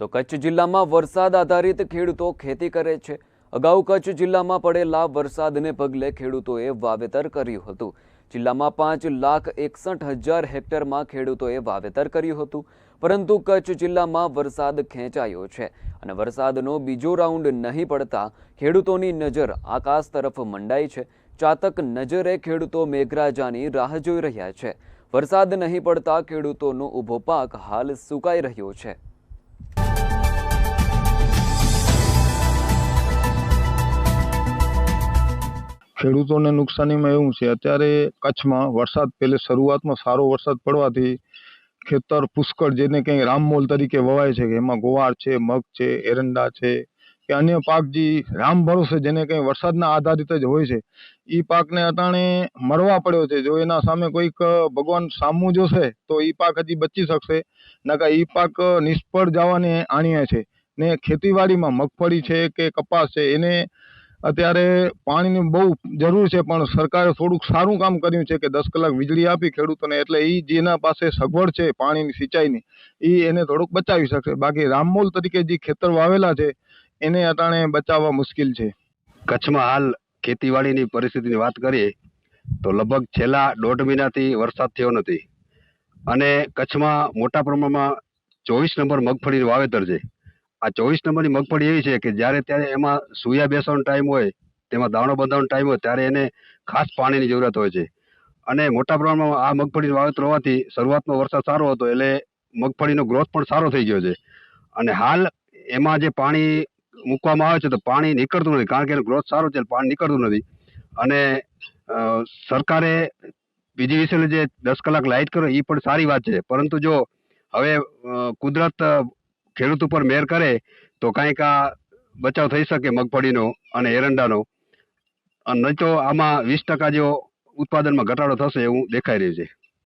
તો કચ્છ જિલ્લામાં વરસાદ આધારિત ખેડૂતો ખેતી કરે છે. અગાઉ કચ્છ જિલ્લામાં પડેલા વરસાદને પગલે ખેડૂતોએ વાવેતર કર્યું હતું. જિલ્લામાં પાંચ લાખ એકસઠ હજાર હેક્ટરમાં ખેડૂતોએ વાવેતર કર્યું હતું. પરંતુ કચ્છ જિલ્લામાં વરસાદ ખેંચાયો છે અને વરસાદનો બીજો રાઉન્ડ નહીં પડતા ખેડૂતોની નજર આકાશ તરફ મંડાઈ છે. ચાતક નજરે ખેડૂતો મેઘરાજાની રાહ જોઈ રહ્યા છે. વરસાદ નહીં પડતા ખેડૂતોનો ઊભો પાક હાલ સુકાઈ રહ્યો છે. ખેડૂતોને નુકસાનીમાં એવું છે, અત્યારે કચ્છમાં વરસાદ પહેલે શરૂઆતમાં સારો વરસાદ પડવાથી ખેતર પુષ્કળ જેને કંઈ રામમોલ તરીકે વવાય છે, કે એમાં ગોવાર છે, મગ છે, એરંડા છે, કે અન્ય પાક જે રામ ભરોસે જેને કંઈ વરસાદના આધારિત જ હોય છે એ પાકને અટાણે મરવા પડ્યો છે. જો એના સામે કોઈક ભગવાન સામું જોશે તો એ પાક હજી બચી શકશે નકા એ પાક નિષ્ફળ જવાને આણીએ છે. ને ખેતીવાડીમાં મગફળી છે કે કપાસ છે, એને અત્યારે પાણીની બહુ જરૂર છે, પણ સરકારે થોડુંક સારું કામ કર્યું છે કે દસ કલાક વીજળી આપી ખેડૂતોને, એટલે એ જેના પાસે સગવડ છે પાણીની સિંચાઈની એ એને થોડુંક બચાવી શકશે. બાકી રામમોલ તરીકે જે ખેતર વાવેલા છે, એને અટાણે બચાવવા મુશ્કેલ છે. કચ્છમાં હાલ ખેતીવાડીની પરિસ્થિતિની વાત કરીએ, તો લગભગ છેલ્લા દોઢ મહિનાથી વરસાદ થયો નથી. અને કચ્છમાં મોટા પ્રમાણમાં ચોવીસ નંબર મગફળીનું વાવેતર છે. આ ચોવીસ નંબરની મગફળી એવી છે કે જ્યારે ત્યારે એમાં સૂયા બેસવાનો ટાઈમ હોય, તેમાં દાણો બંધાવાનો ટાઈમ હોય, ત્યારે એને ખાસ પાણીની જરૂરત હોય છે. અને મોટા પ્રમાણમાં આ મગફળીનું વાવેતર હોવાથી શરૂઆતમાં વરસાદ સારો હતો, એટલે મગફળીનો ગ્રોથ પણ સારો થઈ ગયો છે. અને હાલ એમાં જે પાણી મૂકવામાં આવે છે, તો પાણી નીકળતું નથી, કારણ કે એનો ગ્રોથ સારો છે પાણી નીકળતું નથી. અને સરકારે બીજી વિશે જે દસ કલાક લાઇટ કરો એ પણ સારી વાત છે. પરંતુ જો હવે કુદરત ખેડૂત ઉપર મેર કરે તો કાંઈક આ બચાવ થઈ શકે મગફળીનો અને એરંડાનો. અને નહીં તો આમાં વીસ ટકા જેવો ઉત્પાદનમાં ઘટાડો થશે એવું દેખાઈ રહ્યું છે.